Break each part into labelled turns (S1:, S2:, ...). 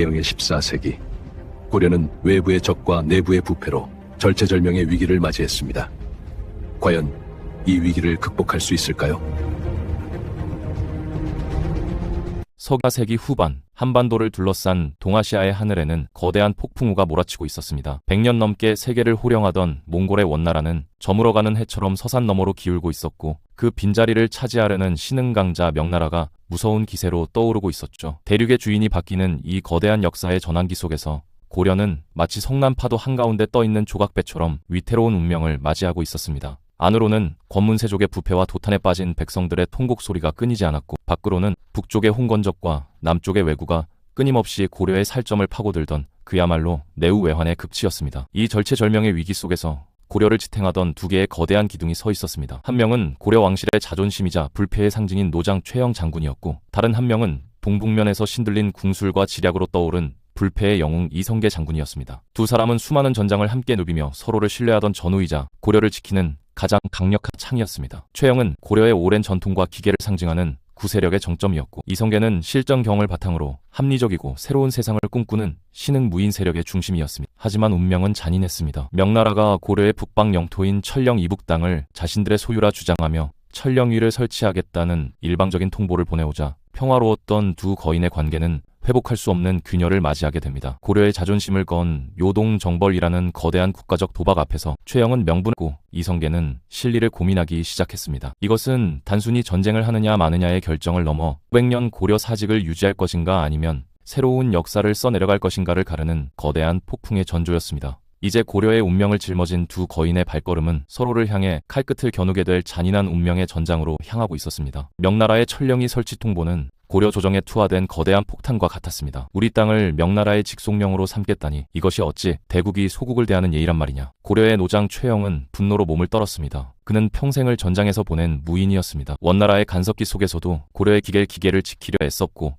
S1: 대응의 14세기 고려는 외부의 적과 내부의 부패로 절체절명의 위기를 맞이했습니다. 과연 이 위기를 극복할 수 있을까요?
S2: 서가세기 후반 한반도를 둘러싼 동아시아의 하늘에는 거대한 폭풍우가 몰아치고 있었습니다. 100년 넘게 세계를 호령하던 몽골의 원나라는 저물어가는 해처럼 서산 너머로 기울고 있었고 그 빈자리를 차지하려는 신흥강자 명나라가 무서운 기세로 떠오르고 있었죠. 대륙의 주인이 바뀌는 이 거대한 역사의 전환기 속에서 고려는 마치 성난 파도 한가운데 떠있는 조각배처럼 위태로운 운명을 맞이하고 있었습니다. 안으로는 권문세족의 부패와 도탄에 빠진 백성들의 통곡 소리가 끊이지 않았고 밖으로는 북쪽의 홍건적과 남쪽의 왜구가 끊임없이 고려의 살점을 파고들던 그야말로 내우외환의 극치였습니다. 이 절체절명의 위기 속에서 고려를 지탱하던 두 개의 거대한 기둥이 서 있었습니다. 한 명은 고려 왕실의 자존심이자 불패의 상징인 노장 최영 장군이었고 다른 한 명은 동북면에서 신들린 궁술과 지략으로 떠오른 불패의 영웅 이성계 장군이었습니다. 두 사람은 수많은 전장을 함께 누비며 서로를 신뢰하던 전우이자 고려를 지키는 가장 강력한 창이었습니다. 최영은 고려의 오랜 전통과 기계를 상징하는 구세력의 정점이었고 이성계는 실전경을 바탕으로 합리적이고 새로운 세상을 꿈꾸는 신흥 무인 세력의 중심이었습니다. 하지만 운명은 잔인했습니다. 명나라가 고려의 북방 영토인 천령 이북 땅을 자신들의 소유라 주장하며 천령위를 설치하겠다는 일방적인 통보를 보내오자 평화로웠던 두 거인의 관계는 회복할 수 없는 균열을 맞이하게 됩니다. 고려의 자존심을 건 요동 정벌이라는 거대한 국가적 도박 앞에서 최영은 명분고 이성계는 실리를 고민하기 시작했습니다. 이것은 단순히 전쟁을 하느냐 마느냐의 결정을 넘어 900년 고려 사직을 유지할 것인가 아니면 새로운 역사를 써내려갈 것인가를 가르는 거대한 폭풍의 전조였습니다. 이제 고려의 운명을 짊어진 두 거인의 발걸음은 서로를 향해 칼끝을 겨누게 될 잔인한 운명의 전장으로 향하고 있었습니다. 명나라의 천령이 설치 통보는 고려 조정에 투하된 거대한 폭탄과 같았습니다. 우리 땅을 명나라의 직속령으로 삼겠다니 이것이 어찌 대국이 소국을 대하는 예의란 말이냐. 고려의 노장 최영은 분노로 몸을 떨었습니다. 그는 평생을 전장에서 보낸 무인이었습니다. 원나라의 간섭기 속에서도 고려의 기계 기계를 지키려 애썼고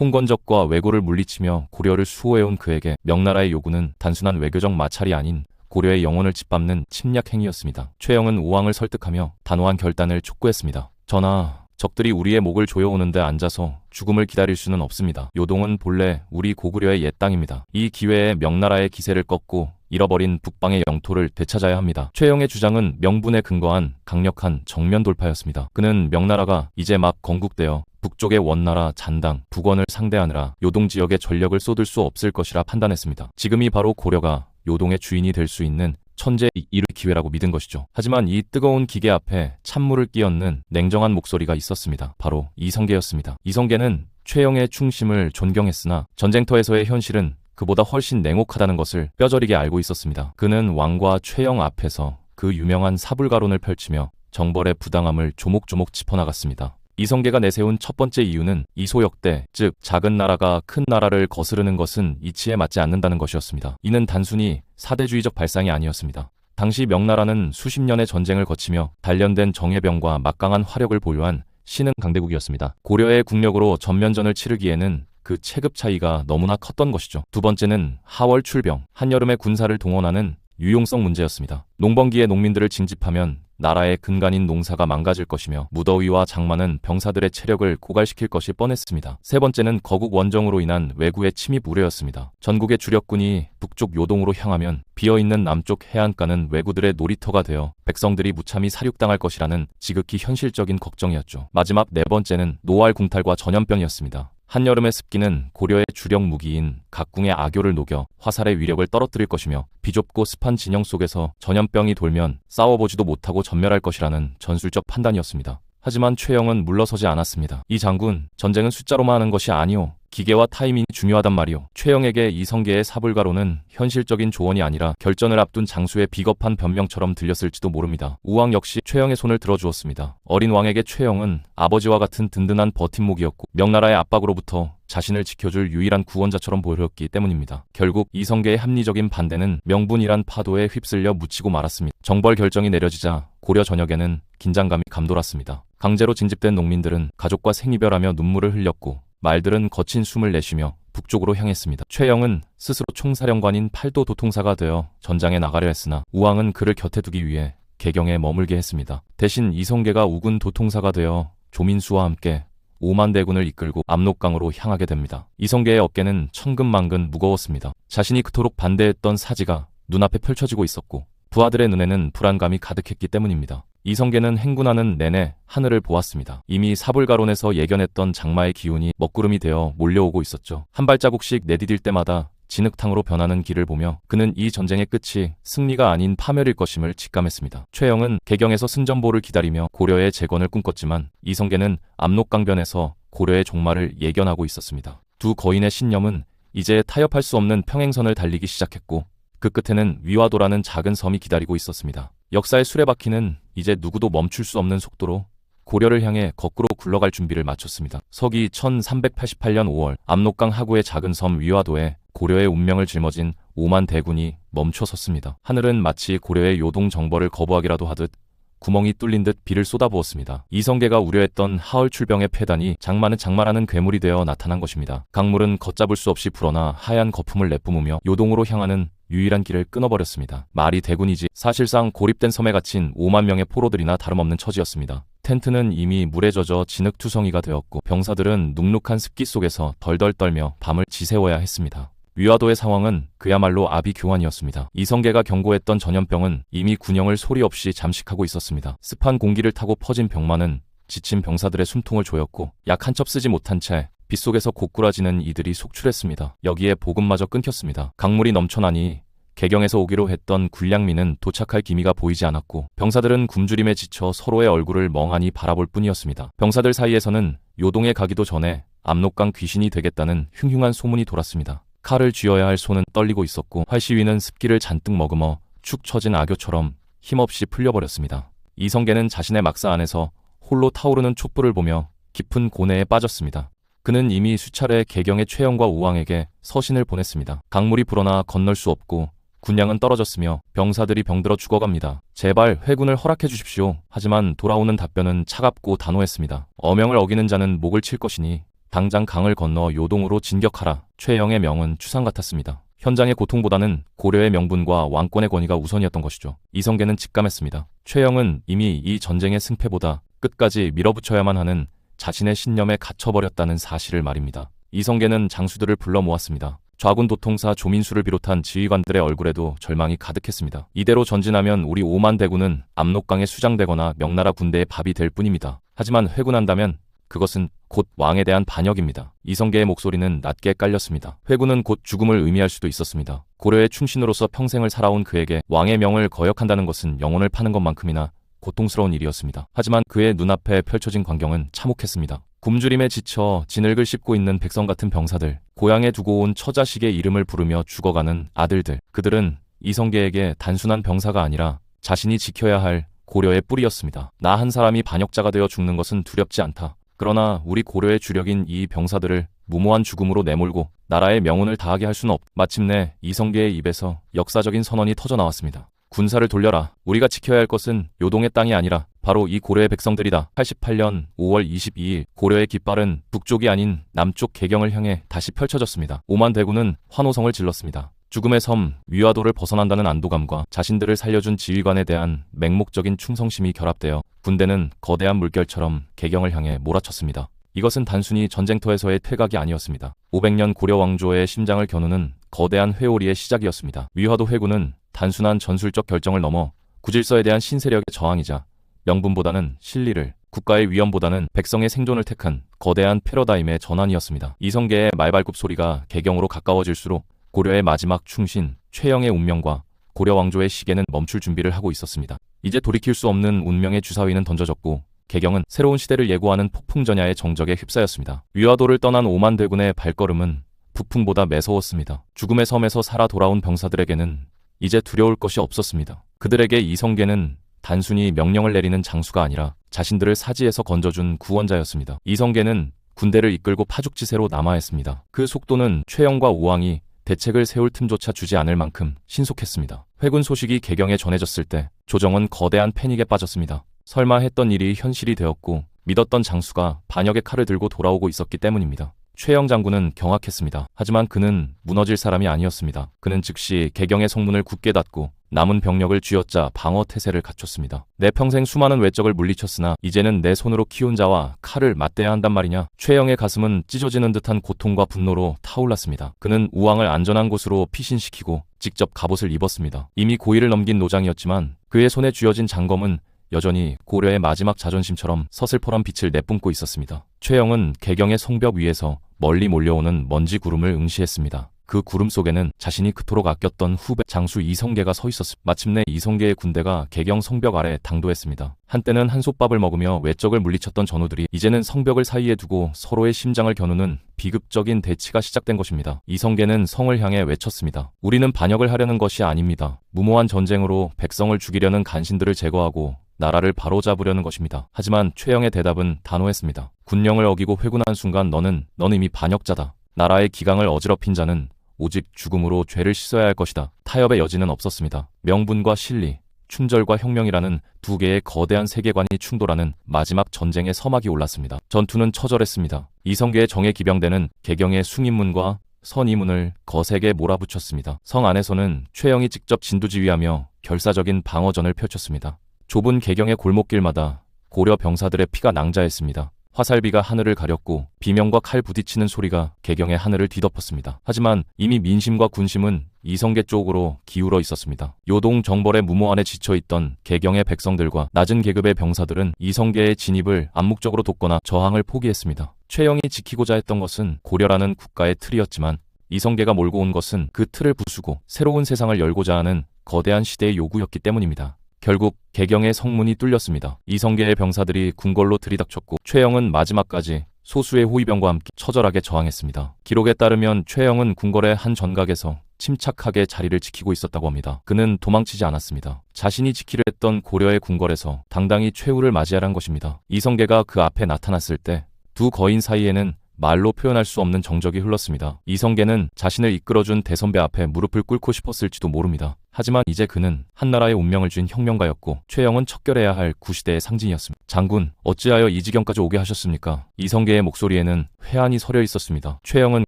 S2: 홍건적과 왜고를 물리치며 고려를 수호해온 그에게 명나라의 요구는 단순한 외교적 마찰이 아닌 고려의 영혼을 짓밟는 침략 행위였습니다. 최영은 우왕을 설득하며 단호한 결단을 촉구했습니다. 전하, 적들이 우리의 목을 조여오는데 앉아서 죽음을 기다릴 수는 없습니다. 요동은 본래 우리 고구려의 옛 땅입니다. 이 기회에 명나라의 기세를 꺾고 잃어버린 북방의 영토를 되찾아야 합니다. 최영의 주장은 명분에 근거한 강력한 정면 돌파였습니다. 그는 명나라가 이제 막 건국되어 북쪽의 원나라 잔당, 북원을 상대하느라 요동 지역에 전력을 쏟을 수 없을 것이라 판단했습니다. 지금이 바로 고려가 요동의 주인이 될 수 있는 천재 이룰 기회라고 믿은 것이죠. 하지만 이 뜨거운 기계 앞에 찬물을 끼얹는 냉정한 목소리가 있었습니다. 바로 이성계였습니다. 이성계는 최영의 충심을 존경했으나 전쟁터에서의 현실은 그보다 훨씬 냉혹하다는 것을 뼈저리게 알고 있었습니다. 그는 왕과 최영 앞에서 그 유명한 사불가론을 펼치며 정벌의 부당함을 조목조목 짚어나갔습니다. 이성계가 내세운 첫 번째 이유는 이소역 대, 즉 작은 나라가 큰 나라를 거스르는 것은 이치에 맞지 않는다는 것이었습니다. 이는 단순히 사대주의적 발상이 아니었습니다. 당시 명나라는 수십 년의 전쟁을 거치며 단련된 정예병과 막강한 화력을 보유한 신흥 강대국이었습니다. 고려의 국력으로 전면전을 치르기에는 그 체급 차이가 너무나 컸던 것이죠. 두 번째는 하월 출병, 한여름의 군사를 동원하는 유용성 문제였습니다. 농번기에 농민들을 징집하면 나라의 근간인 농사가 망가질 것이며 무더위와 장마는 병사들의 체력을 고갈시킬 것이 뻔했습니다. 세 번째는 거국 원정으로 인한 외구의 침입 우려였습니다. 전국의 주력군이 북쪽 요동으로 향하면 비어있는 남쪽 해안가는 외구들의 놀이터가 되어 백성들이 무참히 사륙당할 것이라는 지극히 현실적인 걱정이었죠. 마지막 네 번째는 노알 궁탈과 전염병이었습니다. 한여름의 습기는 고려의 주력 무기인 각궁의 악교를 녹여 화살의 위력을 떨어뜨릴 것이며 비좁고 습한 진영 속에서 전염병이 돌면 싸워보지도 못하고 전멸할 것이라는 전술적 판단이었습니다. 하지만 최영은 물러서지 않았습니다. 이 장군, 전쟁은 숫자로만 하는 것이 아니오. 기계와 타이밍이 중요하단 말이오. 최영에게 이성계의 사불가로는 현실적인 조언이 아니라 결전을 앞둔 장수의 비겁한 변명처럼 들렸을지도 모릅니다. 우왕 역시 최영의 손을 들어주었습니다. 어린 왕에게 최영은 아버지와 같은 든든한 버팀목이었고 명나라의 압박으로부터 자신을 지켜줄 유일한 구원자처럼 보였기 때문입니다. 결국 이성계의 합리적인 반대는 명분이란 파도에 휩쓸려 묻히고 말았습니다. 정벌 결정이 내려지자 고려 전역에는 긴장감이 감돌았습니다. 강제로 징집된 농민들은 가족과 생이별하며 눈물을 흘렸고 말들은 거친 숨을 내쉬며 북쪽으로 향했습니다. 최영은 스스로 총사령관인 팔도 도통사가 되어 전장에 나가려 했으나 우왕은 그를 곁에 두기 위해 개경에 머물게 했습니다. 대신 이성계가 우군 도통사가 되어 조민수와 함께 5만 대군을 이끌고 압록강으로 향하게 됩니다. 이성계의 어깨는 천근만근 무거웠습니다. 자신이 그토록 반대했던 사지가 눈앞에 펼쳐지고 있었고 부하들의 눈에는 불안감이 가득했기 때문입니다. 이성계는 행군하는 내내 하늘을 보았습니다. 이미 사불가론에서 예견했던 장마의 기운이 먹구름이 되어 몰려오고 있었죠. 한 발자국씩 내디딜 때마다 진흙탕으로 변하는 길을 보며 그는 이 전쟁의 끝이 승리가 아닌 파멸일 것임을 직감했습니다. 최영은 개경에서 승전보를 기다리며 고려의 재건을 꿈꿨지만 이성계는 압록강변에서 고려의 종말을 예견하고 있었습니다. 두 거인의 신념은 이제 타협할 수 없는 평행선을 달리기 시작했고 그 끝에는 위화도라는 작은 섬이 기다리고 있었습니다. 역사의 수레바퀴는 이제 누구도 멈출 수 없는 속도로 고려를 향해 거꾸로 굴러갈 준비를 마쳤습니다. 서기 1388년 5월 압록강 하구의 작은 섬 위화도에 고려의 운명을 짊어진 5만 대군이 멈춰 섰습니다. 하늘은 마치 고려의 요동 정벌을 거부하기라도 하듯 구멍이 뚫린 듯 비를 쏟아부었습니다. 이성계가 우려했던 하얼 출병의 폐단이 장마는 장마라는 괴물이 되어 나타난 것입니다. 강물은 걷잡을 수 없이 불어나 하얀 거품을 내뿜으며 요동으로 향하는 유일한 길을 끊어버렸습니다. 말이 대군이지 사실상 고립된 섬에 갇힌 5만 명의 포로들이나 다름없는 처지였습니다. 텐트는 이미 물에 젖어 진흙투성이가 되었고 병사들은 눅눅한 습기 속에서 덜덜 떨며 밤을 지새워야 했습니다. 위화도의 상황은 그야말로 아비교환이었습니다. 이성계가 경고했던 전염병은 이미 군영을 소리 없이 잠식하고 있었습니다. 습한 공기를 타고 퍼진 병만은 지친 병사들의 숨통을 조였고 약 한 첩 쓰지 못한 채 빗속에서 고꾸라지는 이들이 속출했습니다. 여기에 보급마저 끊겼습니다. 강물이 넘쳐나니 개경에서 오기로 했던 군량민은 도착할 기미가 보이지 않았고 병사들은 굶주림에 지쳐 서로의 얼굴을 멍하니 바라볼 뿐이었습니다. 병사들 사이에서는 요동에 가기도 전에 압록강 귀신이 되겠다는 흉흉한 소문이 돌았습니다. 칼을 쥐어야 할 손은 떨리고 있었고 활시위는 습기를 잔뜩 머금어 축 처진 악교처럼 힘없이 풀려버렸습니다. 이성계는 자신의 막사 안에서 홀로 타오르는 촛불을 보며 깊은 고뇌에 빠졌습니다. 그는 이미 수차례 개경의 최영과 우왕에게 서신을 보냈습니다. 강물이 불어나 건널 수 없고 군량은 떨어졌으며 병사들이 병들어 죽어갑니다. 제발 회군을 허락해 주십시오. 하지만 돌아오는 답변은 차갑고 단호했습니다. 어명을 어기는 자는 목을 칠 것이니 당장 강을 건너 요동으로 진격하라. 최영의 명은 추상 같았습니다. 현장의 고통보다는 고려의 명분과 왕권의 권위가 우선이었던 것이죠. 이성계는 직감했습니다. 최영은 이미 이 전쟁의 승패보다 끝까지 밀어붙여야만 하는 자신의 신념에 갇혀버렸다는 사실을 말입니다. 이성계는 장수들을 불러 모았습니다. 좌군 도통사 조민수를 비롯한 지휘관들의 얼굴에도 절망이 가득했습니다. 이대로 전진하면 우리 5만 대군은 압록강에 수장되거나 명나라 군대의 밥이 될 뿐입니다. 하지만 회군한다면 그것은 곧 왕에 대한 반역입니다. 이성계의 목소리는 낮게 깔렸습니다. 회군은 곧 죽음을 의미할 수도 있었습니다. 고려의 충신으로서 평생을 살아온 그에게 왕의 명을 거역한다는 것은 영혼을 파는 것만큼이나 고통스러운 일이었습니다. 하지만 그의 눈앞에 펼쳐진 광경은 참혹했습니다. 굶주림에 지쳐 진흙을 씹고 있는 백성 같은 병사들, 고향에 두고 온 처자식의 이름을 부르며 죽어가는 아들들, 그들은 이성계에게 단순한 병사가 아니라 자신이 지켜야 할 고려의 뿌리였습니다. 나 한 사람이 반역자가 되어 죽는 것은 두렵지 않다. 그러나 우리 고려의 주력인 이 병사들을 무모한 죽음으로 내몰고 나라의 명운을 다하게 할 수는 없. 마침내 이성계의 입에서 역사적인 선언이 터져 나왔습니다. 군사를 돌려라. 우리가 지켜야 할 것은 요동의 땅이 아니라 바로 이 고려의 백성들이다. 88년 5월 22일 고려의 깃발은 북쪽이 아닌 남쪽 개경을 향해 다시 펼쳐졌습니다. 오만 대군은 환호성을 질렀습니다. 죽음의 섬 위화도를 벗어난다는 안도감과 자신들을 살려준 지휘관에 대한 맹목적인 충성심이 결합되어 군대는 거대한 물결처럼 개경을 향해 몰아쳤습니다. 이것은 단순히 전쟁터에서의 퇴각이 아니었습니다. 500년 고려 왕조의 심장을 겨누는 거대한 회오리의 시작이었습니다. 위화도 회군은 단순한 전술적 결정을 넘어 구질서에 대한 신세력의 저항이자 명분보다는 실리를 국가의 위험보다는 백성의 생존을 택한 거대한 패러다임의 전환이었습니다. 이성계의 말발굽 소리가 개경으로 가까워질수록 고려의 마지막 충신 최영의 운명과 고려 왕조의 시계는 멈출 준비를 하고 있었습니다. 이제 돌이킬 수 없는 운명의 주사위는 던져졌고 개경은 새로운 시대를 예고하는 폭풍전야의 정적에 휩싸였습니다. 위화도를 떠난 오만 대군의 발걸음은 부풍보다 매서웠습니다. 죽음의 섬에서 살아 돌아온 병사들에게는 이제 두려울 것이 없었습니다. 그들에게 이성계는 단순히 명령을 내리는 장수가 아니라 자신들을 사지에서 건져준 구원자였습니다. 이성계는 군대를 이끌고 파죽지세로 남하했습니다. 그 속도는 최영과 우왕이 대책을 세울 틈조차 주지 않을 만큼 신속했습니다. 회군 소식이 개경에 전해졌을 때 조정은 거대한 패닉에 빠졌습니다. 설마 했던 일이 현실이 되었고 믿었던 장수가 반역의 칼을 들고 돌아오고 있었기 때문입니다. 최영 장군은 경악했습니다. 하지만 그는 무너질 사람이 아니었습니다. 그는 즉시 개경의 성문을 굳게 닫고 남은 병력을 쥐어짜 방어 태세를 갖췄습니다. 내 평생 수많은 외적을 물리쳤으나 이제는 내 손으로 키운 자와 칼을 맞대야 한단 말이냐. 최영의 가슴은 찢어지는 듯한 고통과 분노로 타올랐습니다. 그는 우왕을 안전한 곳으로 피신시키고 직접 갑옷을 입었습니다. 이미 고의를 넘긴 노장이었지만 그의 손에 쥐어진 장검은 여전히 고려의 마지막 자존심처럼 서슬퍼런 빛을 내뿜고 있었습니다. 최영은 개경의 성벽 위에서 멀리 몰려오는 먼지 구름을 응시했습니다. 그 구름 속에는 자신이 그토록 아꼈던 후배 장수 이성계가 서 있었습니다. 마침내 이성계의 군대가 개경 성벽 아래 당도했습니다. 한때는 한솥밥을 먹으며 외적을 물리쳤던 전우들이 이제는 성벽을 사이에 두고 서로의 심장을 겨누는 비극적인 대치가 시작된 것입니다. 이성계는 성을 향해 외쳤습니다. 우리는 반역을 하려는 것이 아닙니다. 무모한 전쟁으로 백성을 죽이려는 간신들을 제거하고 나라를 바로잡으려는 것입니다. 하지만 최영의 대답은 단호했습니다. 군령을 어기고 회군한 순간 너는 너는 이미 반역자다. 나라의 기강을 어지럽힌 자는 오직 죽음으로 죄를 씻어야 할 것이다. 타협의 여지는 없었습니다. 명분과 실리, 춘절과 혁명이라는 두 개의 거대한 세계관이 충돌하는 마지막 전쟁의 서막이 올랐습니다. 전투는 처절했습니다. 이성계의 정예 기병대는 개경의 숭인문과 선이문을 거세게 몰아붙였습니다. 성 안에서는 최영이 직접 진두지휘하며 결사적인 방어전을 펼쳤습니다. 좁은 개경의 골목길마다 고려 병사들의 피가 낭자했습니다. 화살비가 하늘을 가렸고 비명과 칼 부딪히는 소리가 개경의 하늘을 뒤덮었습니다. 하지만 이미 민심과 군심은 이성계 쪽으로 기울어 있었습니다. 요동 정벌의 무모 안에 지쳐 있던 개경의 백성들과 낮은 계급의 병사들은 이성계의 진입을 암묵적으로 돕거나 저항을 포기했습니다. 최영이 지키고자 했던 것은 고려라는 국가의 틀이었지만 이성계가 몰고 온 것은 그 틀을 부수고 새로운 세상을 열고자 하는 거대한 시대의 요구였기 때문입니다. 결국 개경의 성문이 뚫렸습니다. 이성계의 병사들이 궁궐로 들이닥쳤고 최영은 마지막까지 소수의 호위병과 함께 처절하게 저항했습니다. 기록에 따르면 최영은 궁궐의 한 전각에서 침착하게 자리를 지키고 있었다고 합니다. 그는 도망치지 않았습니다. 자신이 지키려 했던 고려의 궁궐에서 당당히 최후를 맞이하란 것입니다. 이성계가 그 앞에 나타났을 때 두 거인 사이에는 말로 표현할 수 없는 정적이 흘렀습니다. 이성계는 자신을 이끌어준 대선배 앞에 무릎을 꿇고 싶었을지도 모릅니다. 하지만 이제 그는 한나라의 운명을 쥔 혁명가였고 최영은 척결해야 할 구시대의 상징이었습니다. 장군, 어찌하여 이 지경까지 오게 하셨습니까? 이성계의 목소리에는 회한이 서려 있었습니다. 최영은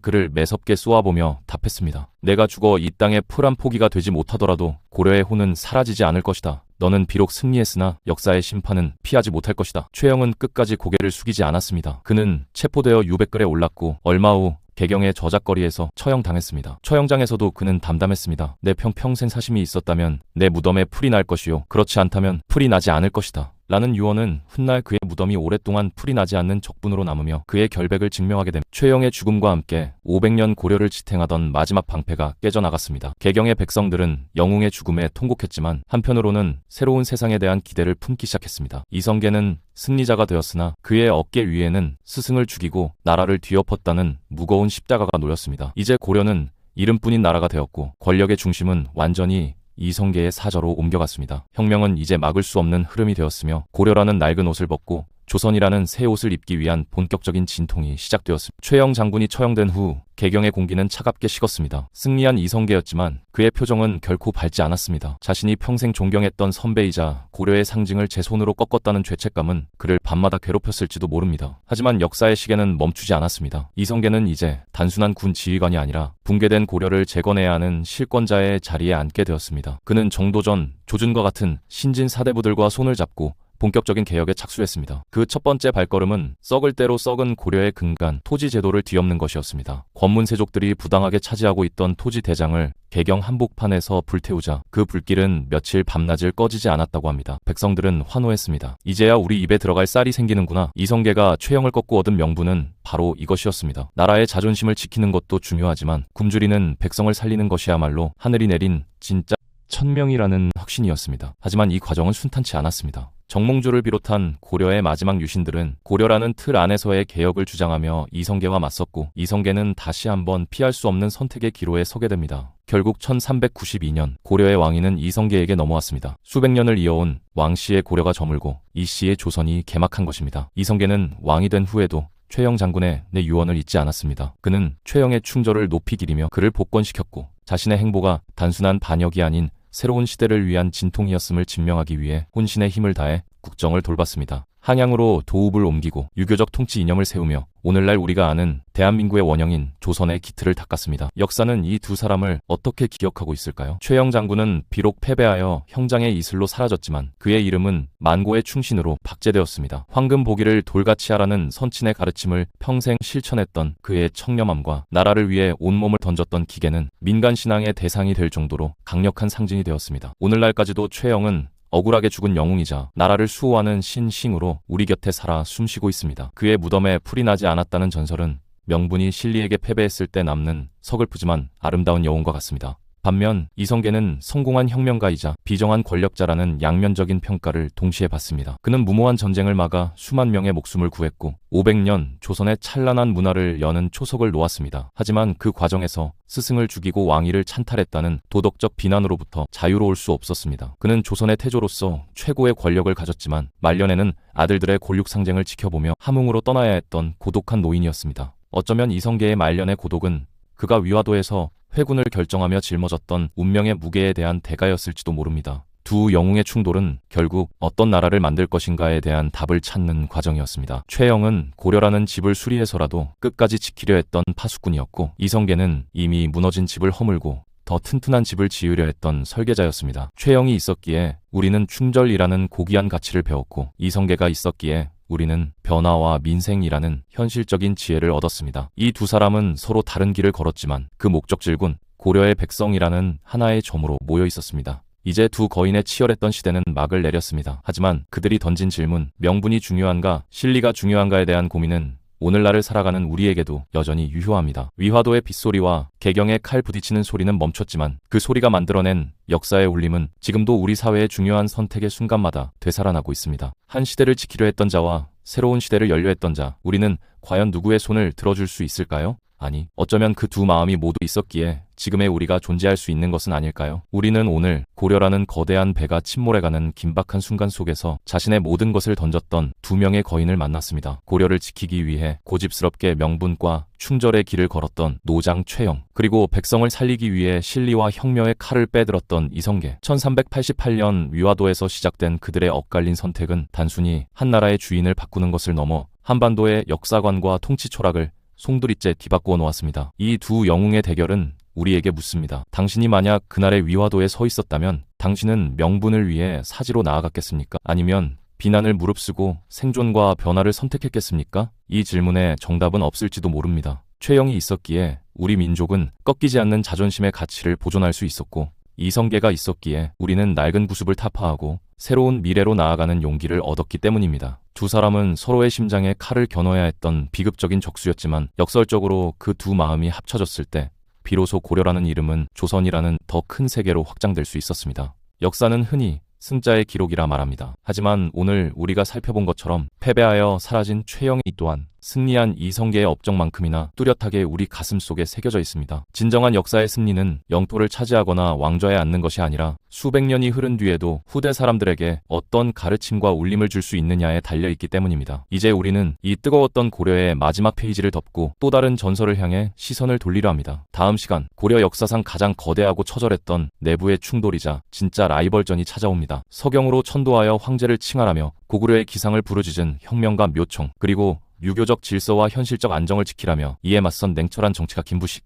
S2: 그를 매섭게 쏘아보며 답했습니다. 내가 죽어 이 땅의 풀 한 포기가 되지 못하더라도 고려의 혼은 사라지지 않을 것이다. 너는 비록 승리했으나 역사의 심판은 피하지 못할 것이다. 최영은 끝까지 고개를 숙이지 않았습니다. 그는 체포되어 유백글에 올랐고 얼마 후 개경의 저작거리에서 처형당했습니다. 처형장에서도 그는 담담했습니다. 내 평 평생 사심이 있었다면 내 무덤에 풀이 날 것이요. 그렇지 않다면 풀이 나지 않을 것이다. 라는 유언은 훗날 그의 무덤이 오랫동안 풀이 나지 않는 적분으로 남으며 그의 결백을 증명하게 됨. 최영의 죽음과 함께 500년 고려를 지탱하던 마지막 방패가 깨져나갔습니다. 개경의 백성들은 영웅의 죽음에 통곡했지만 한편으로는 새로운 세상에 대한 기대를 품기 시작했습니다. 이성계는 승리자가 되었으나 그의 어깨 위에는 스승을 죽이고 나라를 뒤엎었다는 무거운 십자가가 놓였습니다. 이제 고려는 이름뿐인 나라가 되었고 권력의 중심은 완전히 이성계의 사저로 옮겨갔습니다. 혁명은 이제 막을 수 없는 흐름이 되었으며 고려라는 낡은 옷을 벗고 조선이라는 새 옷을 입기 위한 본격적인 진통이 시작되었습니다. 최영 장군이 처형된 후 개경의 공기는 차갑게 식었습니다. 승리한 이성계였지만 그의 표정은 결코 밝지 않았습니다. 자신이 평생 존경했던 선배이자 고려의 상징을 제 손으로 꺾었다는 죄책감은 그를 밤마다 괴롭혔을지도 모릅니다. 하지만 역사의 시계는 멈추지 않았습니다. 이성계는 이제 단순한 군 지휘관이 아니라 붕괴된 고려를 재건해야 하는 실권자의 자리에 앉게 되었습니다. 그는 정도전, 조준과 같은 신진 사대부들과 손을 잡고 본격적인 개혁에 착수했습니다. 그 첫 번째 발걸음은 썩을 대로 썩은 고려의 근간 토지 제도를 뒤엎는 것이었습니다. 권문세족들이 부당하게 차지하고 있던 토지 대장을 개경 한복판에서 불태우자 그 불길은 며칠 밤낮을 꺼지지 않았다고 합니다. 백성들은 환호했습니다. 이제야 우리 입에 들어갈 쌀이 생기는구나. 이성계가 최영을 꺾고 얻은 명분은 바로 이것이었습니다. 나라의 자존심을 지키는 것도 중요하지만 굶주리는 백성을 살리는 것이야말로 하늘이 내린 진짜 천명이라는 확신이었습니다. 하지만 이 과정은 순탄치 않았습니다. 정몽주를 비롯한 고려의 마지막 유신들은 고려라는 틀 안에서의 개혁을 주장하며 이성계와 맞섰고 이성계는 다시 한번 피할 수 없는 선택의 기로에 서게 됩니다. 결국 1392년 고려의 왕위는 이성계에게 넘어왔습니다. 수백 년을 이어온 왕씨의 고려가 저물고 이씨의 조선이 개막한 것입니다. 이성계는 왕이 된 후에도 최영 장군의 내 유언을 잊지 않았습니다. 그는 최영의 충절을 높이 기리며 그를 복권시켰고 자신의 행보가 단순한 반역이 아닌 새로운 시대를 위한 진통이었음을 증명하기 위해 혼신의 힘을 다해 국정을 돌봤습니다. 항양으로 도읍을 옮기고 유교적 통치 이념을 세우며 오늘날 우리가 아는 대한민국의 원형인 조선의 기틀을 닦았습니다. 역사는 이 두 사람을 어떻게 기억하고 있을까요? 최영 장군은 비록 패배하여 형장의 이슬로 사라졌지만 그의 이름은 만고의 충신으로 박제되었습니다. 황금 보기를 돌같이 하라는 선친의 가르침을 평생 실천했던 그의 청렴함과 나라를 위해 온몸을 던졌던 기계는 민간 신앙의 대상이 될 정도로 강력한 상징이 되었습니다. 오늘날까지도 최영은 억울하게 죽은 영웅이자 나라를 수호하는 신싱으로 우리 곁에 살아 숨쉬고 있습니다. 그의 무덤에 풀이 나지 않았다는 전설은 명분이 신리에게 패배했을 때 남는 서글프지만 아름다운 여운과 같습니다. 반면 이성계는 성공한 혁명가이자 비정한 권력자라는 양면적인 평가를 동시에 받습니다. 그는 무모한 전쟁을 막아 수만 명의 목숨을 구했고 500년 조선의 찬란한 문화를 여는 초석을 놓았습니다. 하지만 그 과정에서 스승을 죽이고 왕위를 찬탈했다는 도덕적 비난으로부터 자유로울 수 없었습니다. 그는 조선의 태조로서 최고의 권력을 가졌지만 말년에는 아들들의 골육 상쟁을 지켜보며 함흥으로 떠나야 했던 고독한 노인이었습니다. 어쩌면 이성계의 말년의 고독은 그가 위화도에서 회군을 결정하며 짊어졌던 운명의 무게에 대한 대가였을지도 모릅니다. 두 영웅의 충돌은 결국 어떤 나라를 만들 것인가에 대한 답을 찾는 과정이었습니다. 최영은 고려라는 집을 수리해서라도 끝까지 지키려 했던 파수꾼이었고 이성계는 이미 무너진 집을 허물고 더 튼튼한 집을 지으려 했던 설계자였습니다. 최영이 있었기에 우리는 충절이라는 고귀한 가치를 배웠고 이성계가 있었기에 우리는 변화와 민생이라는 현실적인 지혜를 얻었습니다. 이 두 사람은 서로 다른 길을 걸었지만 그 목적질군 고려의 백성이라는 하나의 점으로 모여 있었습니다. 이제 두 거인의 치열했던 시대는 막을 내렸습니다. 하지만 그들이 던진 질문, 명분이 중요한가, 실리가 중요한가에 대한 고민은 오늘날을 살아가는 우리에게도 여전히 유효합니다. 위화도의 빗소리와 개경의 칼 부딪히는 소리는 멈췄지만 그 소리가 만들어낸 역사의 울림은 지금도 우리 사회의 중요한 선택의 순간마다 되살아나고 있습니다. 한 시대를 지키려 했던 자와 새로운 시대를 열려 했던 자, 우리는 과연 누구의 손을 들어줄 수 있을까요? 아니, 어쩌면 그 두 마음이 모두 있었기에 지금의 우리가 존재할 수 있는 것은 아닐까요? 우리는 오늘 고려라는 거대한 배가 침몰해가는 긴박한 순간 속에서 자신의 모든 것을 던졌던 두 명의 거인을 만났습니다. 고려를 지키기 위해 고집스럽게 명분과 충절의 길을 걸었던 노장 최영, 그리고 백성을 살리기 위해 실리와 혁명의 칼을 빼들었던 이성계. 1388년 위화도에서 시작된 그들의 엇갈린 선택은 단순히 한 나라의 주인을 바꾸는 것을 넘어 한반도의 역사관과 통치 철학을 송두리째 뒤바꾸어 놓았습니다. 이 두 영웅의 대결은 우리에게 묻습니다. 당신이 만약 그날의 위화도에 서 있었다면 당신은 명분을 위해 사지로 나아갔겠습니까? 아니면 비난을 무릅쓰고 생존과 변화를 선택했겠습니까? 이 질문에 정답은 없을지도 모릅니다. 최영이 있었기에 우리 민족은 꺾이지 않는 자존심의 가치를 보존할 수 있었고 이성계가 있었기에 우리는 낡은 구습을 타파하고 새로운 미래로 나아가는 용기를 얻었기 때문입니다. 두 사람은 서로의 심장에 칼을 겨눠야 했던 비극적인 적수였지만 역설적으로 그 두 마음이 합쳐졌을 때 비로소 고려라는 이름은 조선이라는 더 큰 세계로 확장될 수 있었습니다. 역사는 흔히 승자의 기록이라 말합니다. 하지만 오늘 우리가 살펴본 것처럼 패배하여 사라진 최영이 또한 승리한 이성계의 업적만큼이나 뚜렷하게 우리 가슴 속에 새겨져 있습니다. 진정한 역사의 승리는 영토를 차지하거나 왕좌에 앉는 것이 아니라 수백 년이 흐른 뒤에도 후대 사람들에게 어떤 가르침과 울림을 줄 수 있느냐에 달려있기 때문입니다. 이제 우리는 이 뜨거웠던 고려의 마지막 페이지를 덮고 또 다른 전설을 향해 시선을 돌리려 합니다. 다음 시간 고려 역사상 가장 거대하고 처절했던 내부의 충돌이자 진짜 라이벌전이 찾아옵니다. 서경으로 천도하여 황제를 칭하라며 고구려의 기상을 부르짖은 혁명가 묘청 그리고 유교적 질서와 현실적 안정을 지키라며 이에 맞선 냉철한 정치가 김부식.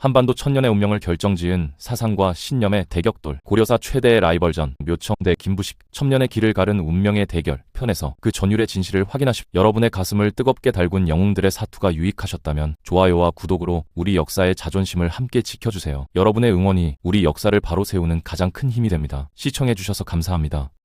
S2: 한반도 천년의 운명을 결정지은 사상과 신념의 대격돌, 고려사 최대의 라이벌전, 묘청 대 김부식, 천년의 길을 가른 운명의 대결 편에서 그 전율의 진실을 확인하십. 여러분의 가슴을 뜨겁게 달군 영웅들의 사투가 유익하셨다면 좋아요와 구독으로 우리 역사의 자존심을 함께 지켜주세요. 여러분의 응원이 우리 역사를 바로 세우는 가장 큰 힘이 됩니다. 시청해주셔서 감사합니다.